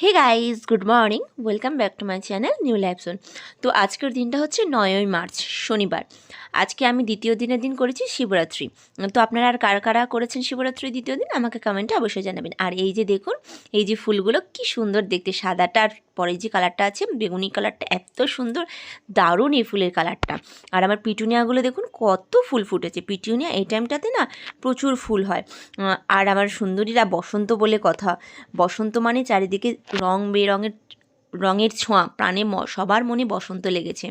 Hey guys good morning welcome back to my channel new lifezone তো আজকের দিনটা হচ্ছে নয়ই মার্চ, শনিবার। আজকে আমি দ্বিতীয় দিনের দিন করেছি শিবরাত্রি। তো আপনারা আর কারা কারা করেছেন শিবরাত্রি দ্বিতীয় দিন, আমাকে কমেন্টে অবশ্যই জানাবেন। আর এই যে দেখুন, এই যে ফুলগুলো কি সুন্দর দেখতে, সাদাটা আর পরে যে কালারটা আছে, বেগুনি কালারটা এত সুন্দর, দারুণ এই ফুলের কালারটা আর আমার পিটুনিয়াগুলো দেখুন, কত ফুল ফুটেছে। পিটুনিয়া এই টাইমটাতে না প্রচুর ফুল হয়। আর আমার সুন্দরীরা বসন্ত বলে কথা। বসন্ত মানে চারিদিকে রং বেরঙের রঙের ছোঁয়া প্রাণে সবার মনে বসন্ত লেগেছে।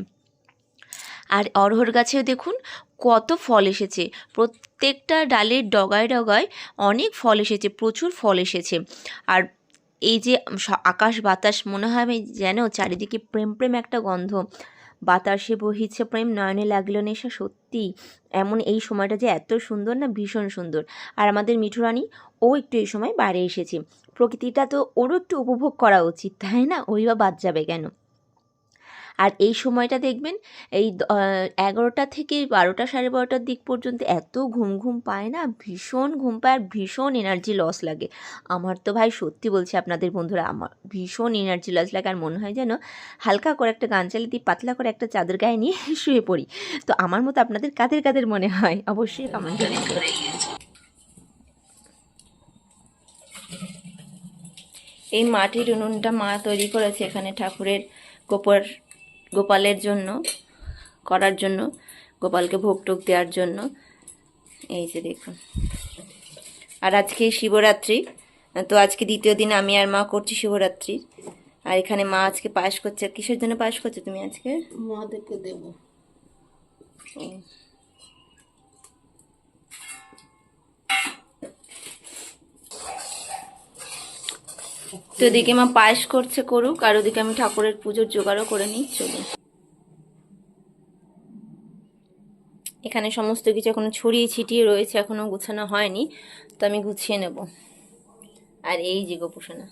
আর অরহর গাছেও দেখুন কত ফল এসেছে। প্রত্যেকটা ডালের ডগায় ডগায় অনেক ফল এসেছে, প্রচুর ফল এসেছে। আর এই যে আকাশ বাতাস মনে হয় যেন চারিদিকে প্রেম প্রেম একটা গন্ধ। বাতাসে বহিছে প্রেম, নয়নে লাগল নেশা, সত্যি? এমন এই সময়টা যে এত সুন্দর না, ভীষণ সুন্দর। আর আমাদের মিঠু রানী, ও একটু এই সময় বাইরে এসেছে। প্রকৃতিটা তো ওরও একটু উপভোগ করা উচিত, তাই না? ওই বা বাদ যাবে কেন? আর এই সময়টা দেখবেন এই এগারোটা থেকে বারোটা সাড়ে বারোটার দিক পর্যন্ত এত ঘুম ঘুম পায় না, ভীষণ ঘুম পায় আর ভীষণ এনার্জি লস লাগে। আমার তো ভাই সত্যি বলছি আপনাদের বন্ধুরা, আমার ভীষণ এনার্জি লস লাগে আর মনে হয় যেন হালকা করে একটা গান চালিয়ে দিই, পাতলা করে একটা চাদর গায়ে নিয়ে শুয়ে পড়ি। তো আমার মতো আপনাদের কাদের কাদের মনে হয়? অবশ্যই কমেন্ট করে এই মাটির উনুনটা মা তৈরি করেছে এখানে ঠাকুরের গোপর গোপালের জন্য করার জন্য গোপালকে ভোগ টোক দেওয়ার জন্য। এই যে দেখুন। আর আজকে শিবরাত্রি তো আজকে দ্বিতীয় দিন আমি আর মা করছি শিবরাত্রি। আর এখানে মা আজকে পাশ করছে। কিসের জন্য পাশ করছ তুমি আজকে? মহাদেবকে দেবো। তো এদিকে মা পায়েস করছে করুক, আর ওদিকে আমি ঠাকুরের পুজোর জোগাড়ও করে নিই, চলি। এখানে সমস্ত কিছু এখনও ছড়িয়ে ছিটিয়ে রয়েছে, এখনও গুছানো হয়নি, তো আমি গুছিয়ে নেব। আর এই যে গোপুসোনা।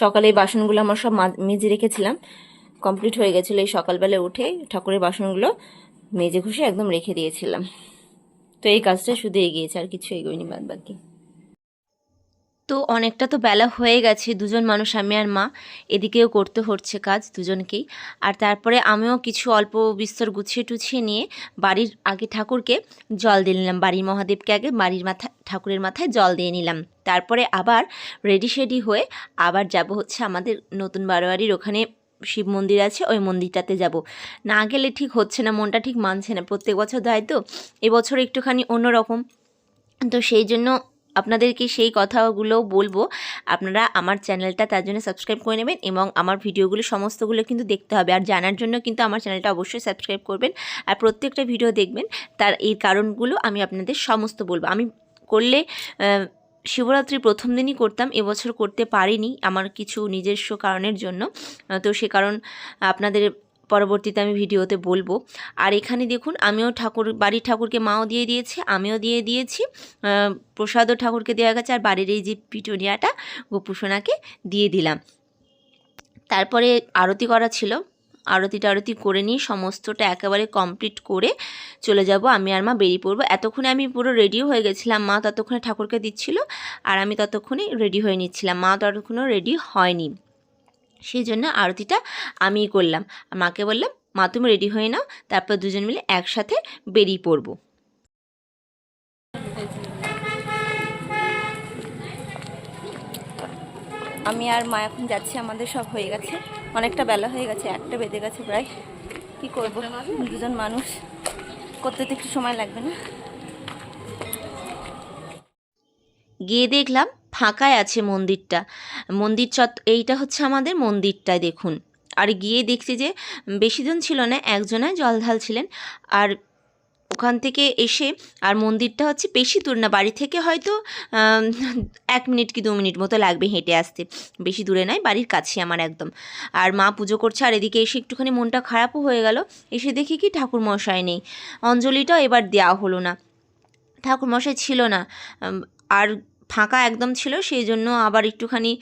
সকালে এই বাসনগুলো আমার সব মেজে রেখেছিলাম। কমপ্লিট হয়ে গেছিল এই সকালবেলা উঠে ঠাকুরের বাসনগুলো। মেজে ঘষে একদম রেখে দিয়েছিলাম। তো এই কাজটা শুধু এগিয়েছে, আর কিছু এগোয়নি বাদ বাকি। তো অনেকটা তো বেলা হয়ে গেছে, দুজন মানুষ, আমি আর মা। এদিকেও করতে হচ্ছে কাজ দুজনকেই। আর তারপরে আমিও কিছু অল্প বিস্তর গুছিয়ে টুছিয়ে নিয়ে বাড়ির আগে ঠাকুরকে জল দিয়ে নিলাম। বাড়ির মহাদেবকে আগে বাড়ির মাথা ঠাকুরের মাথায় জল দিয়ে নিলাম। তারপরে আবার রেডি শেডি হয়ে আবার যাব হচ্ছে আমাদের নতুন বারোয়ারির ওখানে শিব মন্দির আছে, ওই মন্দিরটাতে যাব। না গেলে ঠিক হচ্ছে না, মনটা ঠিক মানছে না প্রত্যেক বছর দেয় তো? এবছর একটুখানি অন্যরকম। তো সেই জন্য আপনাদেরকে সেই কথাগুলো বলব। আপনারা আমার চ্যানেলটা তার জন্য সাবস্ক্রাইব করে নেবেন এবং আমার ভিডিওগুলো, সমস্তগুলো কিন্তু দেখতে হবে। আর জানার জন্য কিন্তু আমার চ্যানেলটা অবশ্যই সাবস্ক্রাইব করবেন আর প্রত্যেকটা ভিডিও দেখবেন। তার এই কারণগুলো আমি আপনাদের সমস্ত বলব। আমি করলে শিবরাত্রি প্রথম দিনই করতাম, এবছর করতে পারিনি আমার কিছু নিজস্ব কারণের জন্য। তো সে কারণ, আপনাদের পরবর্তীতে আমি ভিডিওতে বলব। আর এখানে দেখুন, আমিও ঠাকুর, বাড়ির ঠাকুরকে মাও দিয়ে দিয়েছি, আমিও দিয়ে দিয়েছি। প্রসাদও ঠাকুরকে দেওয়া গেছে, আর বাড়ির এই যে পিটুনিয়াটা গোপুসোনাকে দিয়ে দিলাম। তারপরে আরতি করা ছিল। আরতি টারতি করে নিয়ে সমস্তটা একেবারে কমপ্লিট করে চলে যাব। আমি আর মা বেরিয়ে পড়ব। এতক্ষণে আমি পুরো রেডিও হয়ে গেছিলাম। মা ততক্ষণে ঠাকুরকে দিচ্ছিল আর আমি ততক্ষণে রেডি হয়ে নিচ্ছিলাম। মা ততক্ষণও রেডি হয়নি। সেই জন্য আরতিটা আমিই করলাম। আর মাকে বললাম, মা, তুমি রেডি হয়ে নাও। তারপর দুজন মিলে একসাথে বেরিয়ে পড়ব। আমি আর মা এখন যাচ্ছি। আমাদের সব হয়ে গেছে। অনেকটা বেলা হয়ে গেছে, একটা বেঁধে গেছে প্রায়। কি করব? দুজন মানুষ। করতে তো একটু সময় লাগবে না। গিয়ে দেখলাম ফাঁকায় আছে মন্দিরটা। মন্দির চত, এইটা হচ্ছে আমাদের মন্দিরটায় দেখুন। আর গিয়ে দেখছি যে বেশি জন ছিল না একজনায় জল ঢাল ছিলেন আর ওখান থেকে এসে আর মন্দিরটা হচ্ছে বেশি দূর না, বাড়ি থেকে হয়তো এক মিনিট কি দু মিনিট মতো লাগবে হেঁটে আসতে। বেশি দূরে নয়, বাড়ির কাছে আমার একদম। আর মা পুজো করছে আর এদিকে এসে একটুখানি মনটা খারাপও হয়ে গেল। এসে দেখি কি ঠাকুর মশাই নেই। অঞ্জলিটাও এবার দেওয়া হলো না। ঠাকুর মশাই ছিল না। আর ফাঁকা একদম ছিল, সেই জন্য আবার একটুখানি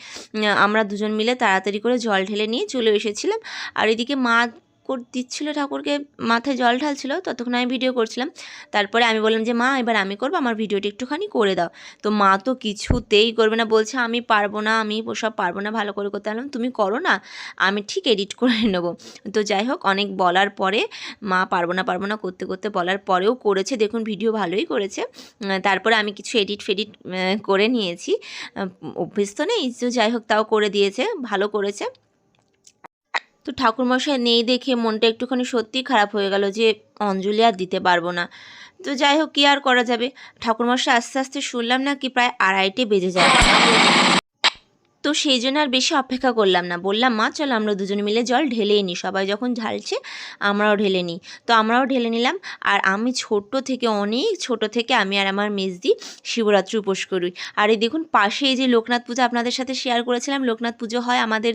আমরা দুজন মিলে তাড়াতাড়ি করে জল ঢেলে নিয়ে চলে এসেছিলাম। আর এদিকে মা দিচ্ছিল, ঠাকুরকে মাথায় জল ঢালছিল, ততক্ষণ আমি ভিডিও করছিলাম। তারপরে আমি বললাম যে, মা, এবার আমি করব, আমার ভিডিওটি একটুখানি করে দাও। তো মা তো কিছুতেই করবে না, বলছে, আমি পারব না, আমি সব পারব না, ভালো করে করতে। পারলাম তুমি করো না, আমি ঠিক এডিট করে নেব। তো যাই হোক, অনেক বলার পরে মা পারব না পারব না, করতে করতে বলার পরেও করেছে। দেখুন ভিডিও ভালোই করেছে। তারপরে আমি কিছু এডিট ফেডিট করে নিয়েছি। অভ্যেস তো নেই যাই হোক, তাও করে দিয়েছে, ভালো করেছে। তো ঠাকুরমশাই নেই দেখে মনটা একটুখানি সত্যি খারাপ হয়ে গেল যে অঞ্জলি আর দিতে পারব না। তো যাই হোক, কী আর করা যাবে? ঠাকুরমশাই আস্তে আস্তে শুনলাম না কি প্রায় আড়াইটে বেজে যাবে। তো সেই জন্য আর বেশি অপেক্ষা করলাম না। বললাম, মা, চলো আমরা দুজনে মিলে জল ঢেলেই নিই সবাই যখন ঢালছে, আমরাও ঢেলে নিই তো আমরাও ঢেলে নিলাম। আর আমি ছোট থেকে অনেক ছোট থেকে আমি আর আমার মেজদি শিবরাত্রি উপোস করি। আর এই দেখুন, পাশে এই যে লোকনাথ পুজো আপনাদের সাথে শেয়ার করেছিলাম, লোকনাথ পুজো হয় আমাদের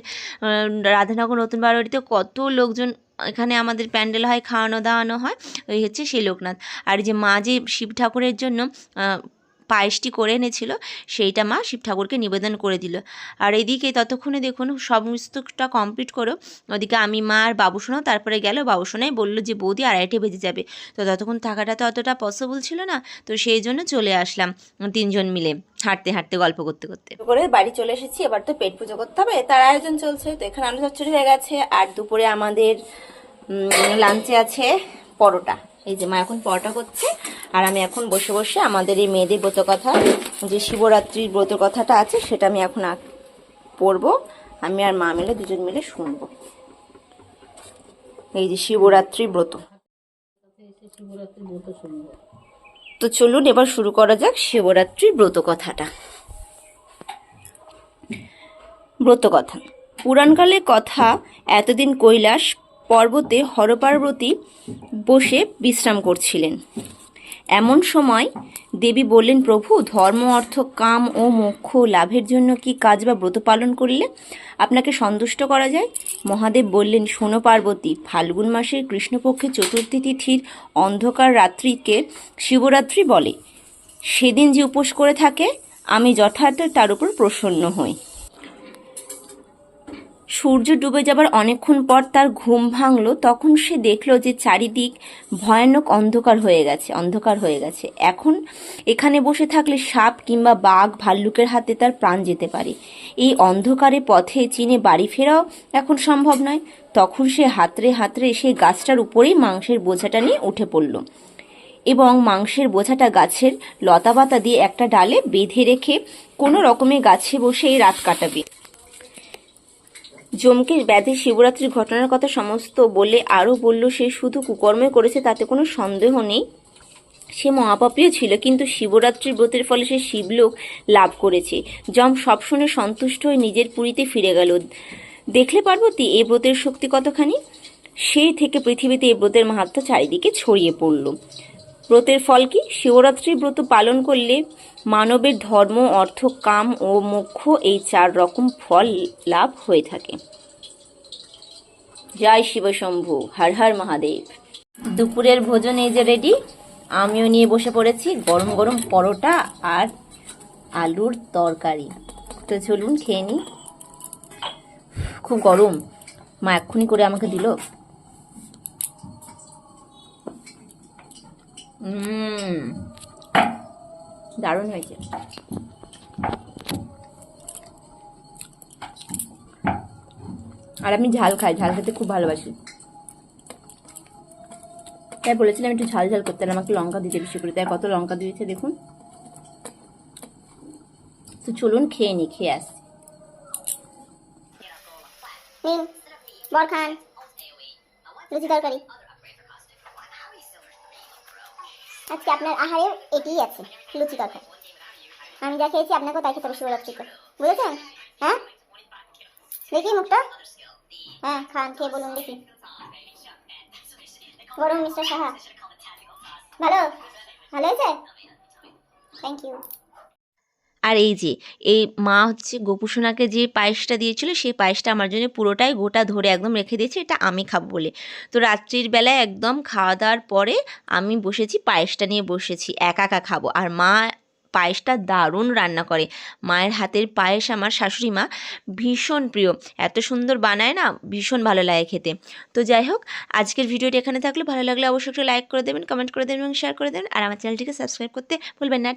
রাধানগর নতুন বাড়িতে কত লোকজন এখানে আমাদের প্যান্ডেল হয়, খাওয়ানো দাওয়ানো হয়, ওই হচ্ছে সেই লোকনাথ। আর যে মা যে শিব ঠাকুরের জন্য পায়েসটি করে এনেছিল, সেইটা মা শিব ঠাকুরকে নিবেদন করে দিল। আর এদিকে ততক্ষণে দেখুন সমস্তটা কমপ্লিট করো, ওদিকে আমি, মা আর বাবুসোনাও তারপরে গেল, বাবুসোনাই বলল যে, বৌদি আড়াইটে বেজে যাবে। তো ততক্ষণ থাকাটা তো অতটা পসিবল ছিল না, তো সেই জন্য চলে আসলাম তিনজন মিলে হাঁটতে হাঁটতে, গল্প করতে করতে। করে বাড়ি চলে এসেছি, এবার তো পেট পুজো করতে হবে, তার আয়োজন চলছে, তো এখানে আলু চচ্চড়ি হয়ে গেছে, আর দুপুরে আমাদের লাঞ্চে আছে পরোটা। এই যে মা এখন পরোটা করছে, আর আমি এখন বসে বসে আমাদের এই মেয়েদের ব্রত কথা, যে শিবরাত্রির ব্রত কথাটা আছে, সেটা আমি এখন পড়ব। আমি আর মা মিলে দুজন মিলে শুনব। এই যে শিবরাত্রি ব্রত। তো চলুন এবার শুরু করা যাক শিবরাত্রির ব্রত কথাটা। ব্রত কথা। পুরাণকালে কথা, এতদিন কৈলাস পর্বতে হরপার্বতী বসে বিশ্রাম করছিলেন। এমন সময় দেবী বললেন, প্রভু, ধর্ম, অর্থ, কাম ও মোক্ষ লাভের জন্য কি কাজ বা ব্রত পালন করলে আপনাকে সন্তুষ্ট করা যায়? মহাদেব বললেন, শোনো পার্বতী, ফাল্গুন মাসের কৃষ্ণপক্ষে চতুর্থী তিথির অন্ধকার রাত্রিকে শিবরাত্রি বলে। সেদিন যে উপোস করে থাকে, আমি যথার্থ তার উপর প্রসন্ন হই। সূর্য ডুবে যাবার অনেকক্ষণ পর তার ঘুম ভাঙলো, তখন সে দেখল যে চারিদিক ভয়ানক অন্ধকার হয়ে গেছে, অন্ধকার হয়ে গেছে। এখন এখানে বসে থাকলে সাপ কিংবা বাঘ ভাল্লুকের হাতে তার প্রাণ যেতে পারে। এই অন্ধকারে পথে চিনে বাড়ি ফেরাও এখন সম্ভব নয়। তখন সে হাতড়ে হাতড়ে সেই গাছটার উপরেই মাংসের বোঝাটা নিয়ে উঠে পড়ল এবং মাংসের বোঝাটা গাছের লতাপাতা দিয়ে একটা ডালে বেঁধে রেখে কোনো রকমে গাছে বসে রাত কাটাবে। জমকে ব্যাধি শিবরাত্রির ঘটনার কথা সমস্ত বলে আরও বলল, সে শুধু কুকর্মই করেছে, তাতে কোনো সন্দেহ নেই। সে মহাপাপীও ছিল, কিন্তু শিবরাত্রির ব্রতের ফলে সে শিবলোক লাভ করেছে। যম সব শুনে সন্তুষ্ট হয়ে নিজের পুরীতে ফিরে গেল। দেখলে পার্বতী এই ব্রতের শক্তি কতখানি? সেই থেকে পৃথিবীতে এই ব্রতের মাহাত্ম চারিদিকে ছড়িয়ে পড়ল। ব্রতের ফল কি? শিবরাত্রি ব্রত পালন করলে মানবের ধর্ম, অর্থ, কাম ও মোক্ষ এই চার রকম ফল লাভ হয়ে থাকে। জয় শিবশম্ভু, হর হর মহাদেব। দুপুরের ভোজন এই যে রেডি আমিও নিয়ে বসে পড়েছি গরম গরম পরোটা আর আলুর তরকারি। তো চলুন খেয়ে নিই। খুব গরম, মা এক্ষুনি করে আমাকে দিল। দারুণ হয়েছে। আর আমি ঝাল খাই, ঝাল খেতে খুব ভালোবাসি। তাই বলেছিলাম একটু ঝাল ঝাল করতে আমাকে লঙ্কা দিতে বেশি করে। তাই কত লঙ্কা দিয়েছে দেখুন। তো চলুন খেয়ে নি, খেয়ে আসি বর খান লুচি তরকারি। আজকে আপনার আহারেও এটিই আছে, লুচি তরকারি। আমি যা খেয়েছি আপনাকেও তাই খেতে হবে শিবরাত্রিতে বুঝেছেন? হ্যাঁ? দেখি মুখটা। হ্যাঁ খান, খেয়ে বলুন দেখি। বলুন মিস্টার সাহা। ভালো? ভালো আছে থ্যাংক ইউ আর এই যে, এই মা হচ্ছে গোপুসোনাকে যে পায়েসটা দিয়েছিল, সেই পায়েসটা আমার জন্য পুরোটাই গোটা ধরে একদম রেখে দিয়েছে, এটা আমি খাব বলে। তো রাত্রির বেলায় একদম খাওয়া দাওয়ার পরে আমি বসেছি, পায়েসটা নিয়ে বসেছি, একা একা খাব। আর মা পায়েসটা দারুণ রান্না করে। মায়ের হাতের পায়েস আমার শাশুড়ি মা ভীষণ প্রিয়। এত সুন্দর বানায় না, ভীষণ ভালো লাগে খেতে। তো যাই হোক, আজকের ভিডিওটি এখানে থাকলে। ভালো লাগলে অবশ্যই একটু লাইক করে দেবেন কমেন্ট করে দেবেন এবং শেয়ার করে দেবেন। আর আমার চ্যানেলটিকে সাবস্ক্রাইব করতে ভুলবেন না।